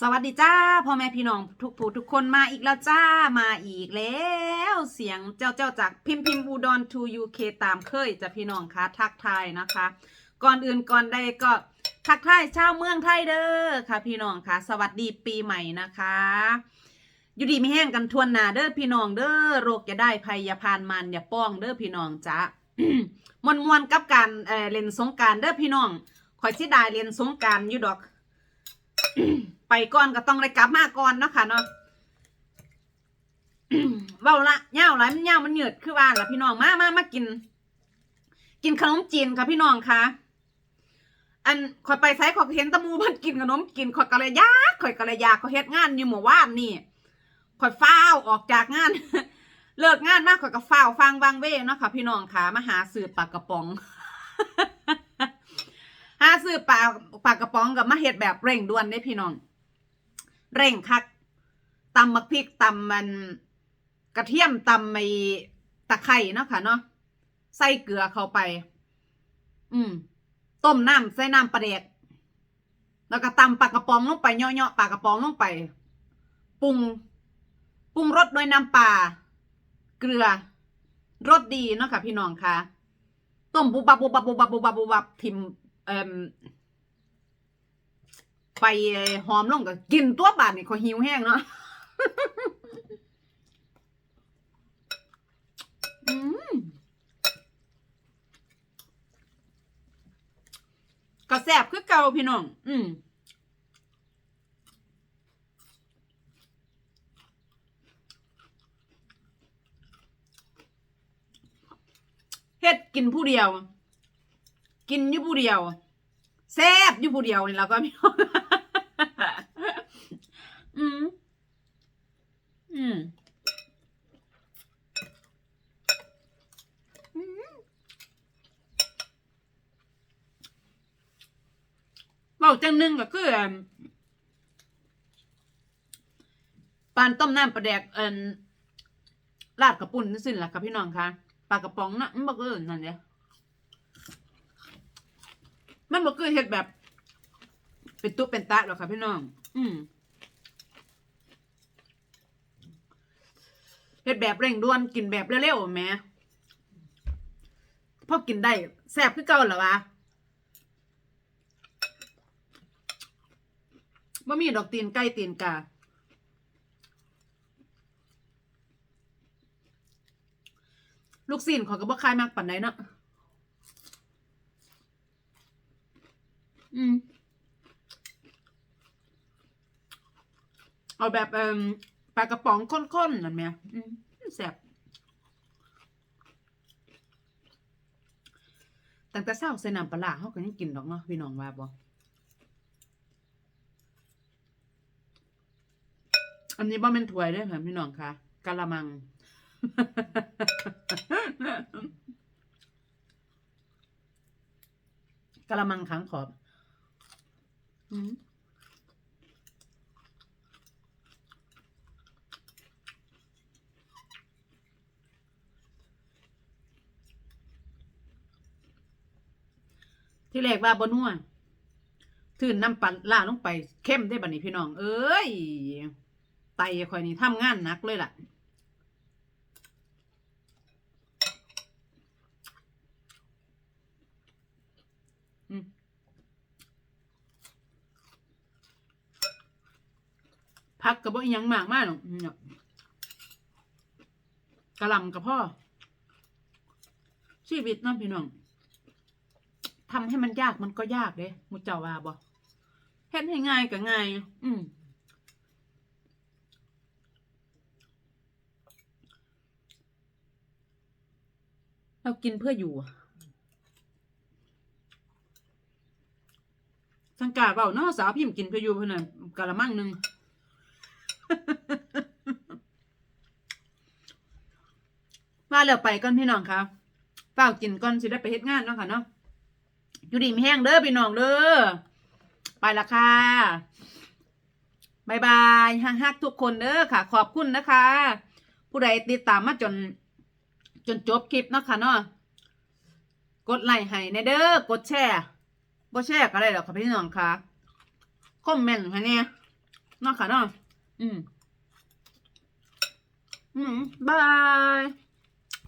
สวัสดีจ้าพ่อแม่พี่น้องทุกผู้ทุกคนมาอีกแล้วจ้ามาอีกแล้ว เสียงเจ้าเจ้าจากพิมพ์พิมพ์อุดร to UK ตามเคยจะพี่น้องคะทักทายนะคะ ก่อนอื่นก่อนใดก็ทักทายชาวเมืองไทยเด้อค่ะ พี่น้องคะสวัสดีปีใหม่นะคะอยู่ดีไม่แห้งกันทวนนาเด้อพี่น้องเด้อโรคจะได้ภัยยาพานมันอย่าป้องเด้อพี่น้องจ้ามวนมวนกับการเอ่อเล่นสงการเด้อพี่น้องคอยสิได้เล่นสงการอยู่ดอก ก่อนก็ต้องได้กลับมาก่อนเนาะค่ะเนาะเว้าละเหย้าหลายมันเหย้ามันเหยืดคือว่าละพี่น้องมามามากิน กินขนมจีนค่ะพี่น้องค่ะ อันข่อยไปไสข่อยเห็นตะมูเพิ่นกินขนมกินข่อยก็เลยยากข่อยก็เลยยากข่อยเฮ็ดงานอยู่หมู่บ้านนี่ข่อยฟ้าวออกจากงาน เลิกงานมากข่อยก็ฟ้าวฟังวางเว้เนาะค่ะพี่น้องค่ะมาหาซื้อปากกระป๋องหาซื้อปลาปลากระป๋องกับมาเฮ็ดแบบเร่งด่วนได้พี่น้อง เร่งคักตำมักพริกตำมันกระเทียมตำไอตะไคร่เนาะค่ะเนาะใส่เกลือเข้าไป อืม ต้มน้ำใส่น้ำปลาแดกแล้วก็ตำปลากระป๋องลงไปเยาะๆปลากระป๋องลงไปปรุงปรุงรสด้วยน้ำปลาเกลือรสดีเนาะค่ะพี่น้องค่ะต้มบุบบับบุบบับบุบบับบุบบับบุบบับทิมเอ่ม ไปหอมลงก็กินตัวบาดนี่เขาหิวแห้งเนาะก็แซ่บคือเก่าพี่น้อง อืมเฮ็ดกินผู้เดียว กินอยู่ผู้เดียวแซ่บอยู่ผู้เดียวนี่แล้วก็พี่น้อง อืมอืม อืมเว้าจังหนึงก็คือปานต้มน้ำปลาแดกเอินลาดกระปุ่นนี่สิล่ะค่ะพี่น้องคะปลากระป๋องนะมันบอกเออนั่นเนี่ยมันบอกคือเฮ็ดแบบ เป็นตุ๊เป็นตะหรอกค่ะพี่น้อง อืม เฮ็ดแบบเร่งด่วนกินแบบเร็วๆแม่พอกินได้แซ่บคือเก่าเหรอวะบ่มีดอกตีนไก่ตีนกาลูกศิลขอยก็บ่คายมากปานใดเนาะอืมเอาแบบเอ่ม ปลากระป๋องข้นๆนั่นแหมแซ่บตั้งแต่เช้าใส่น้ำปลาเฮาก็ยังกินดอกเนาะพี่น้องว่าบ่อันนี้บ่แม่นถ้วยด้อค่ะพี่น้องค่ะกะละมัง กะละมังขังขอบอืม ที่แรกว่าบนัวถืนน้ำปลาล่าลงไปเข้มได้บัดนี้พี่น้อง เอ้ยไตคอยนี่ทำงานหนักเลยล่ะพักกับบ่อีหยังมากมากหรอกกะลำกับพ่อชีวิตน้องพี่น้อง ทำให้มันยากมันก็ยากเด้มุจาว่าบ่เฮ็ดให้ง่ายก็ง่าย อืมเรากินเพื่ออยู่สังกาเปล่าเนาะสาวพิมกินเพื่ออยู่เพื่อนน่ะกะละมังหนึ่งมาแล้วไปก่อนพี่น้องค่ะเปล่ากินก่อนสิได้ไปเฮ็ดงานเนาะค่ะเนาะ อยู่ดีมีแห้งเด้อพี่น้องเด้อไปละค่ะบายบายฮักๆทุกคนเด้อค่ะ ขอบคุณนะคะ ผู้ใดติดตามมาจน จนจบคลิปนะคะเนาะกดไลค์ให้ในเด้อกดแชร์บ่แชร์ก็ได้หรอกค่ะพี่น้องค่ะคอมเมนต์ให้เนี่ยนะค่ะเนาะอืม อืมบาย